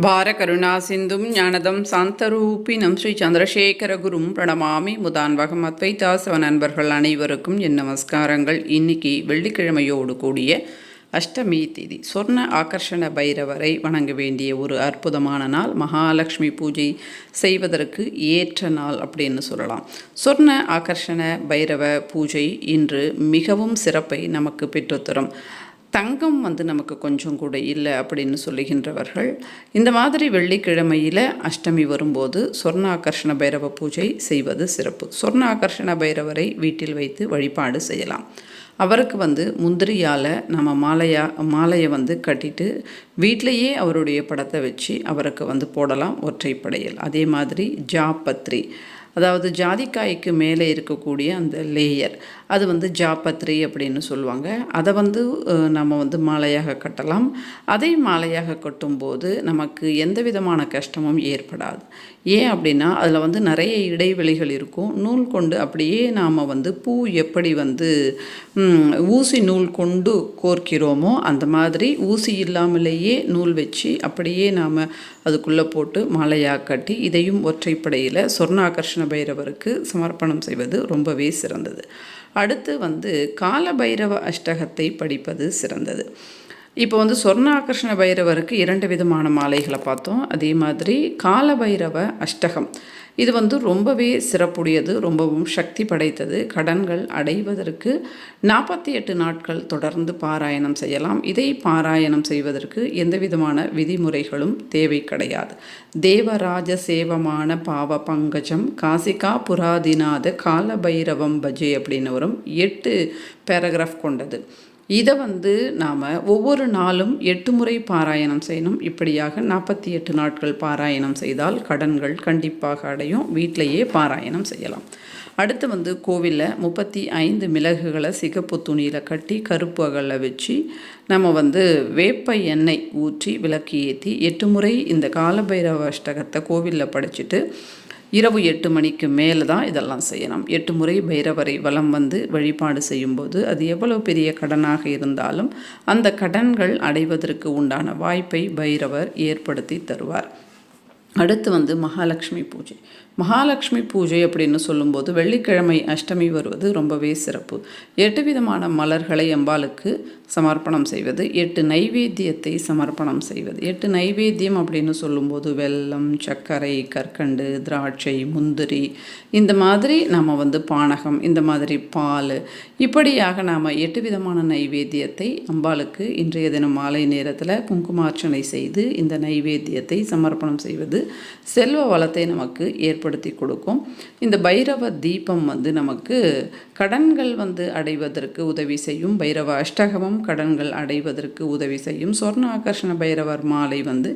பார கருணா சிந்தும் ஞானதம் சாந்தரூபினம் ஸ்ரீ சந்திரசேகரகுரும் பிரணமாமி முதான்வகம் அத்வைதாசவ நண்பர்கள் அனைவருக்கும் என் நமஸ்காரங்கள். இன்னைக்கு வெள்ளிக்கிழமையோடு கூடிய அஷ்டமி திதி. சொர்ண ஆகர்ஷண பைரவரை வணங்க வேண்டிய ஒரு அற்புதமான நாள். மகாலட்சுமி பூஜை செய்வதற்கு ஏற்ற நாள் அப்படின்னு சொல்லலாம். சொர்ண ஆகர்ஷண பைரவ பூஜை இன்று மிகவும் சிறப்பை நமக்கு பெற்றுத்தரும். தங்கம் வந்து நமக்கு கொஞ்சம் கூட இல்லை அப்படின்னு சொல்லுகின்றவர்கள் இந்த மாதிரி வெள்ளிக்கிழமையில் அஷ்டமி வரும்போது சொர்ண ஆகர்ஷண பைரவ பூஜை செய்வது சிறப்பு. சொர்ண ஆகர்ஷண பைரவரை வீட்டில் வைத்து வழிபாடு செய்யலாம். அவருக்கு வந்து முந்திரியால் நம்ம மாலையா மாலையை வந்து கட்டிட்டு வீட்டிலையே அவருடைய படத்தை வச்சு அவருக்கு வந்து போடலாம் ஒற்றைப்படையில். அதே மாதிரி ஜாபத்ரி அதாவது ஜாதிக்காய்க்கு மேலே இருக்கக்கூடிய அந்த லேயர் அது வந்து ஜாபத்ரி அப்படின்னு சொல்லுவாங்க. அதை வந்து நம்ம வந்து மாலையாக கட்டலாம். அதை மாலையாக கட்டும்போது நமக்கு எந்த விதமான கஷ்டமும் ஏற்படாது. ஏன் அப்படின்னா அதில் வந்து நிறைய இடைவெளிகள் இருக்கும். நூல் கொண்டு அப்படியே நாம் வந்து பூ எப்படி வந்து ஊசி நூல் கொண்டு கோர்க்கிறோமோ அந்த மாதிரி ஊசி இல்லாமலேயே நூல் வச்சு அப்படியே நாம் அதுக்குள்ளே போட்டு மாலையாக கட்டி இதையும் ஒற்றைப்படையில் சொர்ணாகர்ஷண பைரவருக்கு சமர்ப்பணம் செய்வது ரொம்பவே சிறந்தது. அடுத்து வந்து கால பைரவ அஷ்டகத்தை படிப்பது சிறந்தது. இப்போ வந்து சொர்ணாகர்ஷண பைரவருக்கு இரண்டு விதமான மாலைகளை பார்த்தோம். அதே மாதிரி கால பைரவ அஷ்டகம். இது வந்து ரொம்பவே சிறப்புடையது ரொம்பவும் சக்தி படைத்தது. கடன்கள் அடைவதற்கு நாற்பத்தி எட்டு நாட்கள் தொடர்ந்து பாராயணம் செய்யலாம். இதை பாராயணம் செய்வதற்கு எந்த விதமான விதிமுறைகளும் தேவை கிடையாது. தேவராஜ சேவமான பாவ பங்கஜம் காசிகா புராதிநாத கால பைரவம் பஜே அப்படின்னு வரும் எட்டு பேராகிராஃப் கொண்டது. இதை வந்து நாம் ஒவ்வொரு நாளும் எட்டு முறை பாராயணம் செய்யணும். இப்படியாக நாற்பத்தி எட்டு நாட்கள் பாராயணம் செய்தால் கடன்கள் கண்டிப்பாக அடையும். வீட்டிலேயே பாராயணம் செய்யலாம். அடுத்து வந்து கோவிலில் முப்பத்தி ஐந்து மிளகுகளை சிகப்பு துணியில் கட்டி கருப்பு அகலில் வச்சு நம்ம வந்து வேப்ப எண்ணெய் ஊற்றி விளக்கு ஏற்றி எட்டு முறை இந்த காலபைரவ அஷ்டகத்தை கோவிலில் படிச்சுட்டு இரவு எட்டு மணிக்கு மேலே தான் இதெல்லாம் செய்யணும் எட்டு முறை பைரவரை வலம் வந்து வழிபாடு செய்யும்போது அது எவ்வளவு பெரிய கடனாக இருந்தாலும் அந்த கடன்கள் அடைவதற்கு உண்டான வாய்ப்பை பைரவர் ஏற்படுத்தி தருவார். அடுத்து வந்து மகாலட்சுமி பூஜை. மகாலட்சுமி பூஜை அப்படின்னு சொல்லும்போது வெள்ளிக்கிழமை அஷ்டமி வருவது ரொம்பவே சிறப்பு. எட்டு விதமான மலர்களை அம்பாளுக்கு சமர்ப்பணம் செய்வது எட்டு நைவேத்தியத்தை சமர்ப்பணம் செய்வது. எட்டு நைவேத்தியம் அப்படின்னு சொல்லும்போது வெல்லம் சர்க்கரை கற்கண்டு திராட்சை முந்திரி இந்த மாதிரி நம்ம வந்து பானகம் இந்த மாதிரி பால் இப்படியாக நாம் எட்டு விதமான நைவேத்தியத்தை அம்பாளுக்கு இன்றைய தினம் மாலை நேரத்தில் குங்குமார்ச்சனை செய்து இந்த நைவேத்தியத்தை சமர்ப்பணம் செய்வது செல்வ வளத்தை நமக்கு ஏற்படுத்தி கொடுக்கும். இந்த பைரவ தீபம் வந்து நமக்கு கடன்கள் வந்து அடைவதற்கு உதவி செய்யும். பைரவ அஷ்டகமும் கடன்கள் அடைவதற்கு உதவி செய்யும். சொர்ண ஆகர்ஷண பைரவர் மாலை வந்து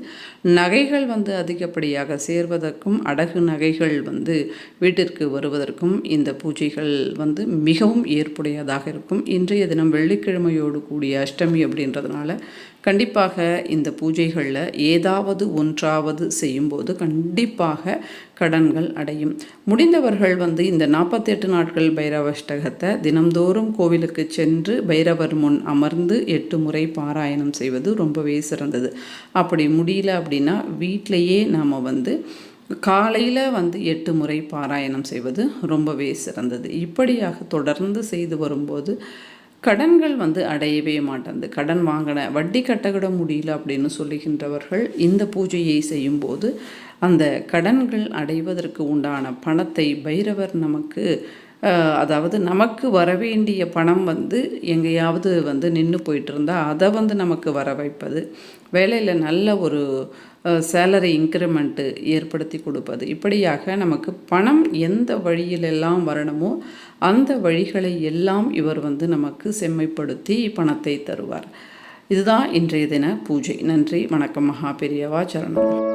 நகைகள் வந்து அதிகப்படியாக சேர்வதற்கும் அடகு நகைகள் வந்து வீட்டிற்கு வருவதற்கும் இந்த பூஜைகள் வந்து மிகவும் ஏற்புடையதாக இருக்கும். இன்றைய தினம் வெள்ளிக்கிழமையோடு கூடிய அஷ்டமி அப்படின்றதுனால கண்டிப்பாக இந்த பூஜைகளில் ஏதாவது ஒன்றாவது செய்யும்போது கண்டிப்பாக கடன்கள் அடையும். முடிந்தவர்கள் வந்து இந்த நாற்பத்தெட்டு நாட்கள் பைரவஷ்டகத்தை தினம்தோறும் கோவிலுக்கு சென்று பைரவர் முன் அமர்ந்து எட்டு முறை பாராயணம் செய்வது ரொம்பவே சிறந்தது. அப்படி முடியல அப்படின்னா வீட்டிலையே நாம் வந்து காலையில் வந்து எட்டு முறை பாராயணம் செய்வது ரொம்பவே சிறந்தது. இப்படியாக தொடர்ந்து செய்து வரும்போது கடன்கள் வந்து அடையவே மாட்டேங்குது. கடன் வாங்கின வட்டி கட்டக்கூட முடியல அப்படின்னு சொல்லுகின்றவர்கள் இந்த பூஜையை செய்யும்போது அந்த கடன்கள் அடைவதற்கு உண்டான பணத்தை பைரவர் நமக்கு அதாவது நமக்கு வரவேண்டிய பணம் வந்து எங்கேயாவது வந்து நின்று போயிட்டு இருந்தால் அதை வந்து நமக்கு வர வைப்பது. வேலையில் நல்ல ஒரு சேலரி இன்க்ரிமெண்ட்டு ஏற்படுத்தி கொடுப்பது. இப்படியாக நமக்கு பணம் எந்த வழியிலெல்லாம் வரணுமோ அந்த வழிகளை எல்லாம் இவர் வந்து நமக்கு செம்மைப்படுத்தி பணத்தை தருவார். இதுதான் இன்றைய தின பூஜை. நன்றி வணக்கம் மகா பெரியவா சரணம்.